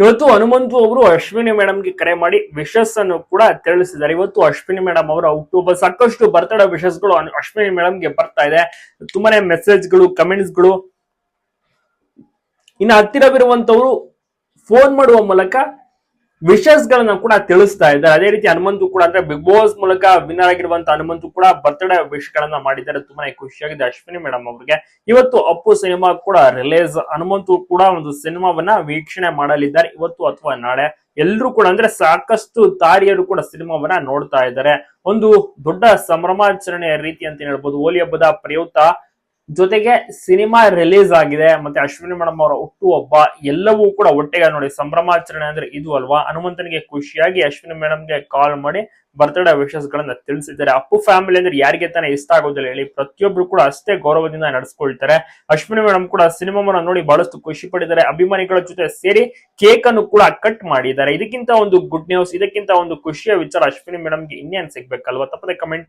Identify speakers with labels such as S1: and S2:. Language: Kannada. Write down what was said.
S1: ಇವತ್ತು ಹನುಮಂತು ಅವರು ಅಶ್ವಿನಿ ಮೇಡಮ್ಗೆ ಕರೆ ಮಾಡಿ ವಿಶಸ್ ಅನ್ನು ಕೂಡ ತಿಳಿಸಿದ್ದಾರೆ. ಇವತ್ತು ಅಶ್ವಿನಿ ಮೇಡಮ್ ಅವರ ಹುಟ್ಟುಹಬ್ಬ ಸಾಕಷ್ಟು ಬರ್ತಡೇ ವಿಶಸ್ಗಳು ಅಶ್ವಿನಿ ಮೇಡಮ್ಗೆ ಬರ್ತಾ ಇದೆ. ತುಂಬಾನೇ ಮೆಸೇಜ್ಗಳು ಕಮೆಂಟ್ಸ್ಗಳು. ಇನ್ನು ಹತ್ತಿರವಿರುವಂತವರು ಫೋನ್ ಮಾಡುವ ಮೂಲಕ ವಿಶಸ್ ಗಳನ್ನ ಕೂಡ ತಿಳಿಸ್ತಾ ಇದ್ದಾರೆ. ಅದೇ ರೀತಿ ಹನುಮಂತು ಕೂಡ ಅಂದ್ರೆ ಬಿಗ್ ಬಾಸ್ ಮೂಲಕ ವಿನ್ನರ್ ಆಗಿರುವಂತ ಹನುಮಂತು ಕೂಡ ಬರ್ತ್ಡೇ ವಿಶ್ ಗಳನ್ನ ಮಾಡಿದ್ದಾರೆ. ತುಂಬಾನೇ ಖುಷಿಯಾಗಿದೆ ಅಶ್ವಿನಿ ಮೇಡಮ್ ಅವರಿಗೆ. ಇವತ್ತು ಅಪ್ಪು ಸಿನಿಮಾ ಕೂಡ ರಿಲೀಸ್ ಹನುಮಂತು ಕೂಡ ಒಂದು ಸಿನಿಮಾವನ್ನ ವೀಕ್ಷಣೆ ಮಾಡಲಿದ್ದಾರೆ ಇವತ್ತು ಅಥವಾ ನಾಳೆ. ಎಲ್ಲರೂ ಕೂಡ ಅಂದ್ರೆ ಸಾಕಷ್ಟು ತಾರಿಯರು ಕೂಡ ಸಿನಿಮಾವನ್ನ ನೋಡ್ತಾ ಇದ್ದಾರೆ. ಒಂದು ದೊಡ್ಡ ಸಂಭ್ರಮಾಚರಣೆಯ ರೀತಿ ಅಂತ ಹೇಳ್ಬೋದು. ಹೋಲಿ ಹಬ್ಬದ ಪ್ರಯುಕ್ತ ಜೊತೆಗೆ ಸಿನಿಮಾ ರಿಲೀಸ್ ಆಗಿದೆ. ಮತ್ತೆ ಅಶ್ವಿನಿ ಮೇಡಮ್ ಅವರ ಹುಟ್ಟು ಹಬ್ಬ ಎಲ್ಲವೂ ಕೂಡ ಒಟ್ಟಿಗೆ ನೋಡಿ. ಸಂಭ್ರಮಾಚರಣೆ ಅಂದ್ರೆ ಇದು ಅಲ್ವಾ? ಹನುಮಂತನಿಗೆ ಖುಷಿಯಾಗಿ ಅಶ್ವಿನಿ ಮೇಡಮ್ಗೆ ಕಾಲ್ ಮಾಡಿ ಬರ್ತ್ಡೇ ವಿಶಸ್ ಗಳನ್ನ ತಿಳಿಸಿದ್ದಾರೆ. ಅಪ್ಪು ಫ್ಯಾಮಿಲಿ ಅಂದ್ರೆ ಯಾರಿಗೆ ತಾನೇ ಇಷ್ಟ ಆಗೋದಿಲ್ಲ ಹೇಳಿ. ಪ್ರತಿಯೊಬ್ರು ಕೂಡ ಅಷ್ಟೇ ಗೌರವದಿಂದ ನಡೆಸ್ಕೊಳ್ತಾರೆ. ಅಶ್ವಿನಿ ಮೇಡಮ್ ಕೂಡ ಸಿನಿಮಾವನ್ನ ನೋಡಿ ಬಹಳಷ್ಟು ಖುಷಿ ಪಡಿದ್ದಾರೆ. ಅಭಿಮಾನಿಗಳ ಜೊತೆ ಸೇರಿ ಕೇಕ್ ಅನ್ನು ಕೂಡ ಕಟ್ ಮಾಡಿದ್ದಾರೆ. ಇದಕ್ಕಿಂತ ಒಂದು ಗುಡ್ ನ್ಯೂಸ್ ಇದಕ್ಕಿಂತ ಒಂದು ಖುಷಿಯ ವಿಚಾರ ಅಶ್ವಿನಿ ಮೇಡಮ್ಗೆ ಇನ್ನೇನ್ ಸಿಗ್ಬೇಕಲ್ವಾ? ತಪ್ಪದೆ ಕಮೆಂಟ್